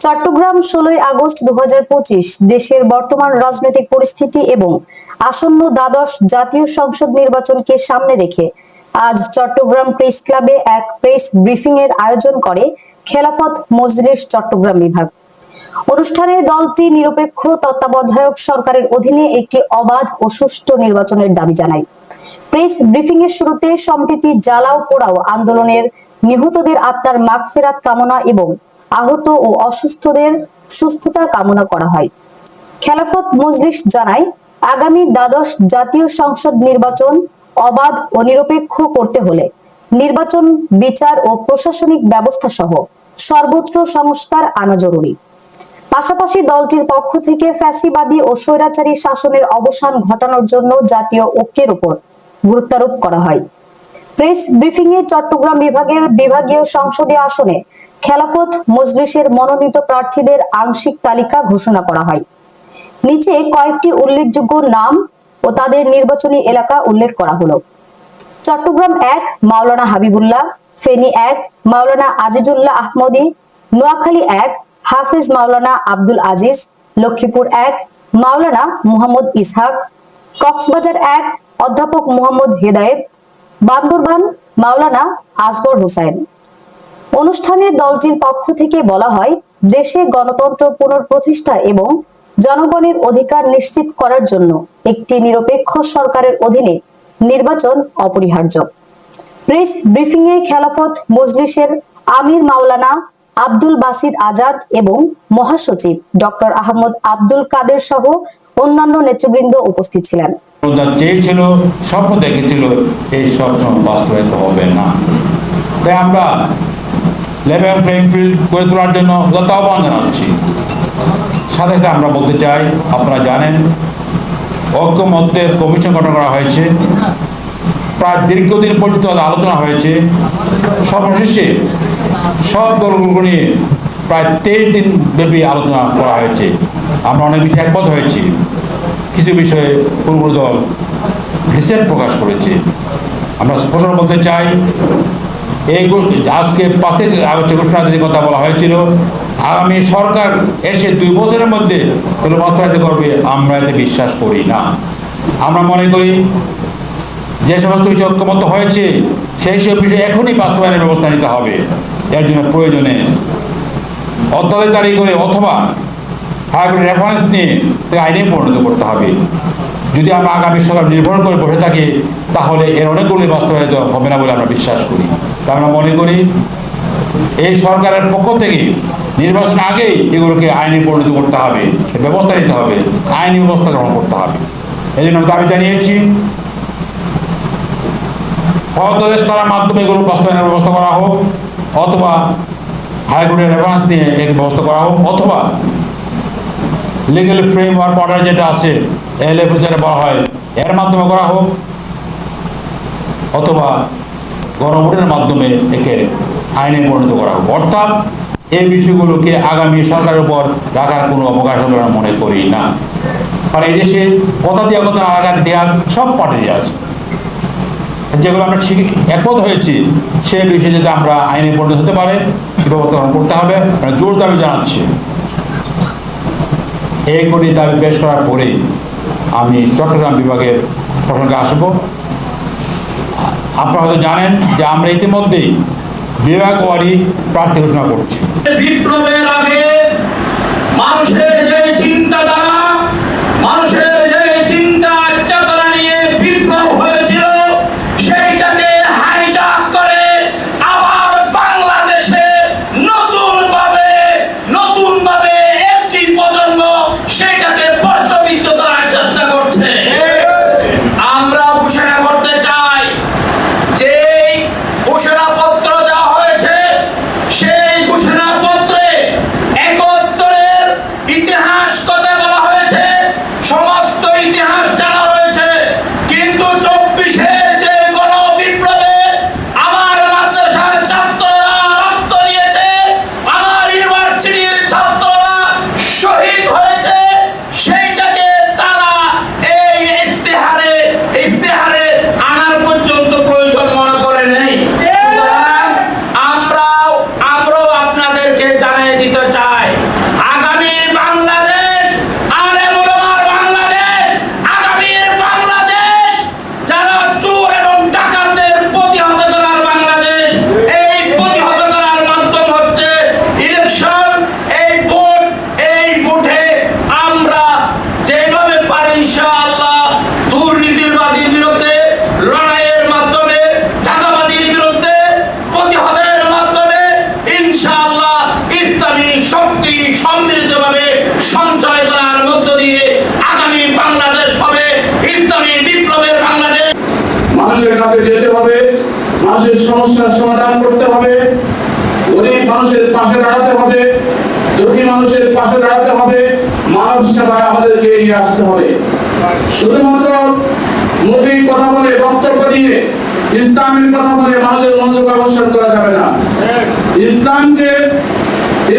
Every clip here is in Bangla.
চট্টগ্রাম ষোলোই আগস্ট দুহাজার পঁচিশ, দেশের বর্তমান রাজনৈতিক পরিস্থিতি এবং আসন্ন দ্বাদশ জাতীয় সংসদ নির্বাচনকে সামনে রেখে আজ চট্টগ্রাম প্রেস ক্লাবে এক প্রেস ব্রিফিং এর আয়োজন করে খেলাফত মজলিস চট্টগ্রাম বিভাগ। অনুষ্ঠানে দলটি নিরপেক্ষ তত্ত্বাবধায়ক সরকারের অধীনে একটি অবাধ ও সুষ্ঠু নির্বাচনের দাবি জানায়। প্রেস ব্রিফিং এর শুরুতে সম্প্রীতি জ্বালাও পোড়াও আন্দোলনের নিহতদের আত্মার মাগফেরাত কামনা এবং আহত ও অসুস্থদের সুস্থতা কামনা করা হয়। খেলাফত মজলিস জানায়, আগামী দ্বাদশ জাতীয় সংসদ নির্বাচন অবাধ ও নিরপেক্ষ করতে হলে নির্বাচন, বিচার ও প্রশাসনিক ব্যবস্থা সহ সর্বত্র সংস্কার আনা জরুরি। পাশাপাশি দলটির পক্ষ থেকে ফ্যাসিবাদী ও স্বৈরাচারী শাসনের অবসান ঘটানোর জন্য জাতীয় ঐক্যের উপর গুরুত্বারোপ করা হয়। প্রেস ব্রিফিং এ চট্টগ্রাম বিভাগের বিভাগীয় সংসদীয় আসনে খেলাফত মজলিসের মনোনীত প্রার্থীদের আংশিক তালিকা ঘোষণা করা হয়। নিচে কয়েকটি উল্লেখযোগ্য নাম ও তাদের নির্বাচনী এলাকা উল্লেখ করা হলো। চট্টগ্রাম এক, মাওলানা হাবিবুল্লাহ, ফেনী এক, মাওলানা আজিজুল্লাহ আহমদি, নোয়াখালী এক, হাফিজ মাওলানা আব্দুল আজিজ, লক্ষ্মীপুর এক, মাওলানা মুহাম্মদ ইসহাক, কক্সবাজার এক অধ্যাপক মোহাম্মদ হেদায়েত, বান্দরবান মাওলানা আসগর হোসেন অনুষ্ঠানে দলটির পক্ষ থেকে বলা হয়, দেশে গণতন্ত্র পুনঃপ্রতিষ্ঠা এবং জনগণের অধিকার নিশ্চিত করার জন্য একটি নিরপেক্ষ সরকারের অধীনে নির্বাচন অপরিহার্য। প্রেস ব্রিফিং এ খেলাফত মজলিসের আমির মাওলানা আব্দুল বাসিদ আজাদ এবং মহাসচিব ডক্টর আহমদ আব্দুল কাদের সহ অন্যান্য নেতৃবৃন্দ উপস্থিত ছিলেন। যা চেয়েছিল, স্বপ্ন দেখেছিল, এই স্বপ্ন বাস্তবায়িত হবে না। তাই আমরা লেভেল প্লেইং ফিল্ড করে তোলার জন্য যত আহ্বান জানাচ্ছি। সাথে সাথে আমরা বলতে চাই, আপনারা জানেন, ঐক্যমত্যের কমিশন গঠন করা হয়েছে। প্রায় দীর্ঘদিন পর্যন্ত আলোচনা হয়েছে। সর্বশেষে সব দলগুলো নিয়ে প্রায় তেইশ দিন ব্যাপী আলোচনা করা হয়েছে। আমরা অনেক বিষয়ে একমত হয়েছি। কিছু বিষয়ে পূর্ব দল রিসেন্ট প্রকাশ করেছে। আমরা স্পষ্ট বলতে চাই, এই আজকে পাশে আগস্টে ঘোষণা যে কথা বলা হয়েছিল, আগামী সরকার এসে দুই বছরের মধ্যে এগুলো বাস্তবায়িত করবে, আমরা এতে বিশ্বাস করি না। আমরা মনে করি, যে সমস্ত বিষয় ঐক্যমত হয়েছে, সেই সব বিষয়ে এখনই বাস্তবায়নের ব্যবস্থা নিতে হবে। এর জন্য প্রয়োজনে অত্যাধিকারী করে অথবা হাইব্রিড রেফারেন্স নিয়ে আইনে পরিণত করতে হবে। যদি আমরা আগামী সরকার নির্ভর করে বসে থাকি, তাহলে এর অনেকগুলি বাস্তবায়িত হবে না বলে আমরা বিশ্বাস করি। তা আমরা মনে করি, এই সরকারের পক্ষ থেকে নির্বাচন আগেই এগুলোকে আইনে পরিণত করতে হবে, ব্যবস্থা নিতে হবে, আইনি ব্যবস্থা গ্রহণ করতে হবে। এই জন্য দাবি জানিয়েছি অধ্যাদেশ করার মাধ্যমে এগুলো বাস্তবায়নের ব্যবস্থা করা হোক, অথবা হাইকোর্টের রেফারেন্স নিয়ে এর ব্যবস্থা করা হোক, অথবা লিগেল ফ্রেমওয়ার্ক অর্ডার যেটা আছে এলএফ যেটা বলা হয়, এর মাধ্যমে করা হোক, অথবা গণভোটের মাধ্যমে একে আইনে পরিণত করা হোক। অর্থাৎ এই বিষয়গুলোকে আগামী সরকারের উপর রাখার কোনো অবকাশ হবে না মনে করি না। কারণ এই দেশে কথা দিয়ে কথা রাখার দেওয়ার সব পার্টি আছে। যেগুলো আমরা ঠিক একমত হয়েছি, সে বিষয়ে যদি আমরা আইনে পরিণত হতে পারে সে ব্যবস্থা করতে হবে। জোর দাবি জানাচ্ছি। এই কোটি দাবি পেশ করার পরে আমি চট্টগ্রাম বিভাগের প্রসঙ্গে আসব। আপনারা হয়তো জানেন যে আমরা ইতিমধ্যেই বিভাগ ওয়ারি প্রার্থী ঘোষণা করছি। বিপ্লবের আগে মানুষের যে চিন্তাধারা, মানুষের যে চিন্তা চেতনা নিয়ে বিপ্লব হয়েছিল সেইটাকে হাইজাক করে আবার বাংলাদেশে নতুন ভাবে নতুন ভাবে একটি প্রজন্ম সেটাকে প্রশ্নবিদ্ধ করার চেষ্টা করছে আমরা ঘোষণা করতে চাই যে ঘোষণাপত্র দেওয়া হয়েছে সেই ঘোষণাপত্রে একত্রিশ মানুষের কাছে যেতে হবে, মানুষের সমস্যার সমাধান করতে হবে, গরিব মানুষের পাশে দাঁড়াতে হবে, দুঃখী মানুষের পাশে দাঁড়াতে হবে, মানব সেবায় আমাদেরকে এগিয়ে আসতে হবে। শুধুমাত্র মুখে কথা বলে, বক্তব্য দিয়ে ইসলামের কথা বলে মানুষের মনোযোগ আকর্ষণ করা যাবে না। ইসলামকে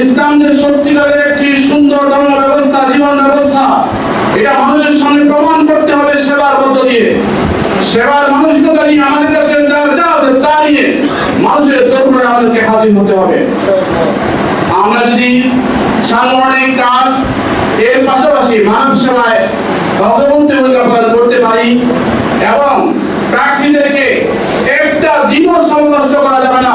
ইসলাম যে সত্যিকারের একটি সুন্দর ধর্ম ব্যবস্থা জীবন ব্যবস্থা, এটা মানুষের সামনে প্রমাণ করতে হবে সেবার মধ্য দিয়ে। সেবার নিয়ে আমাদের কাছে যা যা আছে তা নিয়ে মানুষের দরবারে আমাদেরকে হাজির হতে হবে। আমরা যদি সাংগঠনিক কাজ এর পাশাপাশি মানব সেবায় ভগবন্তী ভূমিকা পালন করতে পারি এবং প্রার্থীদেরকে একটা দিনও সময় নষ্ট করা যাবে না